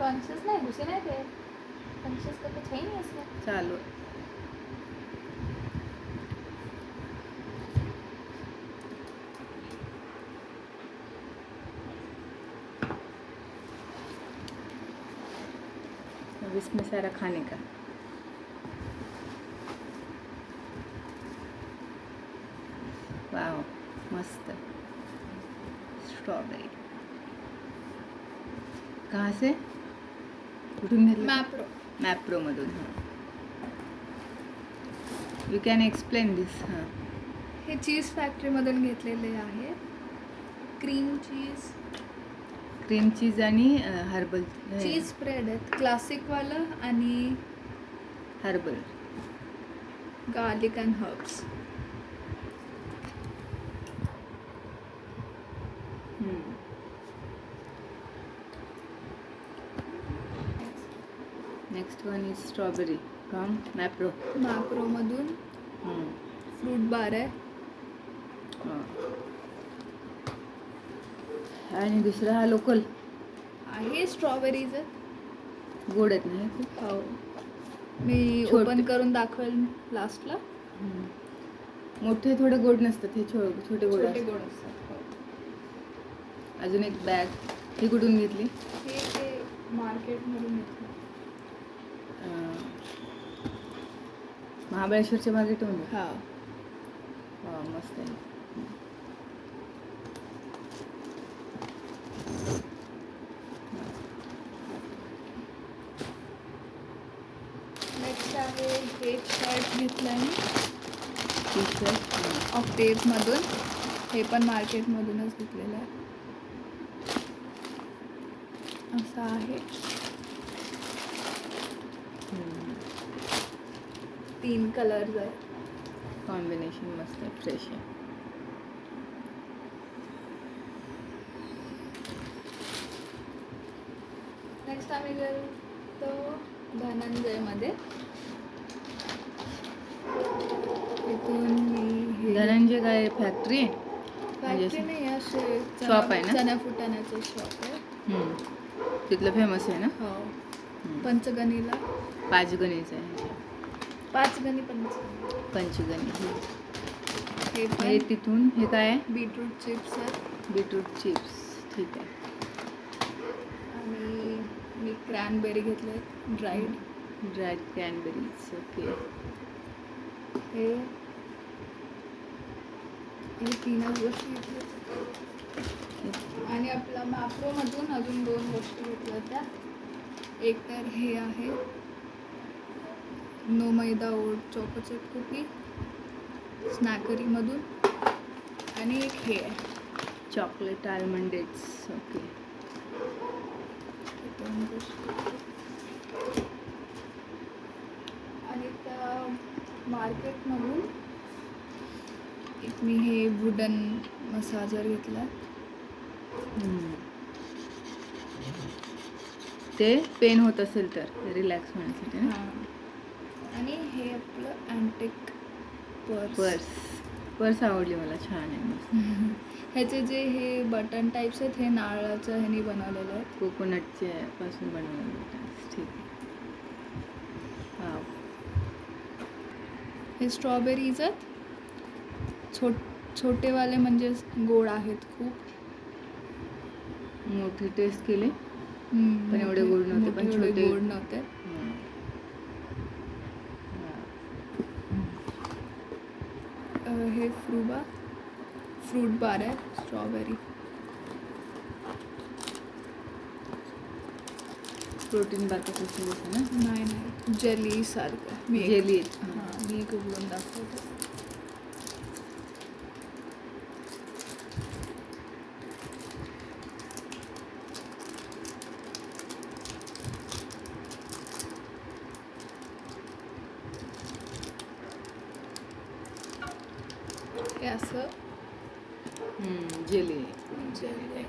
Conscious नाही घुसे नाही ते कॉन्शियस का कुछ है ही नहीं इसमें। चालू. अब इसमें सारा खाने का। वाव मस्त। स्ट्रॉबेरी कहाँ से? कुठून घेतलं मॅप्रो मॅप्रोमधून हां यू कॅन एक्सप्लेन दिस हां. हे चीज फॅक्टरीमधून घेतलेले आहे. क्रीम चीज क्रीम चीज आणि हर्बल चीज स्प्रेड आहेत. क्लासिकवालं आणि herbal garlic and herbs next one is strawberry from Mapro मॅप्रोमधून fruit bar आहे. आणि दुसरा हा लोकल आहे स्ट्रॉबेरीज गोड आहेत ना हे खूप? हो. मी. ओपन करून दाखवेल लास्टला. मोठे थोडे गोड नसतात हे छो छोटे गोड. गोड असतात हो. अजून एक बॅग ही कुठून घेतली? हे मार्केटमधून घेतलं. महाबळेश्वरच्या मार्केटमधून हा. वा मस्त आहे. नेक्स्ट आहे हे शर्ट घेतलं टी शर्ट हे. पण मार्केटमधूनच घेतलेलं आहे. असं आहे. तीन कलर्स आहे. कॉम्बिनेशन मस्त आहे फ्रेश आहे. नेक्स्ट आम्ही गेलो धनंजयमध्ये. इथून धनंजय काय फॅक्टरी फॅक्टरी नाही असे Shop आहे ना? चण्या फुटाण्याचं शॉप आहे. तिथलं फेमस आहे ना? हो. पंचगणीला? पाचगणीचं आहे. पाच गणी पंचगणी. पंचगणी. हे हे पण तिथून हे काय आहे? बीटरूट चिप्स आहेत बीटरूट चिप्स. ठीक आहे. आणि मी क्रॅनबेरी घेतले ड्राईड. Dried cranberries okay. हे हे तीनच गोष्टी घेतल्या आणि आपला मॅप्रोमधून अजून दोन गोष्टी घेतल्या होत्या एक तर हे आहे. नो मैदा ओट चॉकोचेप कुकी. स्नॅकरीमधून आणि एक हे आहे. Chocolate almondettes okay. आणि त्या मार्केटमधून एक मी हे वुडन मसाजर घेतला ते पेन होत असेल तर रिलॅक्स होण्यासाठी ना? हां. आणि हे आपलं अँटिक पर्स पर्स पर्स आवडली मला छान आहे ह्याचे जे हे बटन टाईप्स आहेत हे नारळाच्या ह्यानी बनवलेले आहेत. कोकोनटच्या पासून बनवलेलं ठीक आहे. हे स्ट्रॉबेरीज आहेत. छोट छोटेवाले म्हणजे गोड आहेत खूप. मोठी टेस्ट केली. पण एवढे गोड नव्हते, पण छोटे- गोड नव्हते. हे फ्रुबा फ्रूट बार आहे स्ट्रॉबेरी. प्रोटीन बारचं असं ना? नाही नाही. जेली सारखं. मी जेली. हां मी एक उघडून दाखवते. हे असं? जेली. जेली.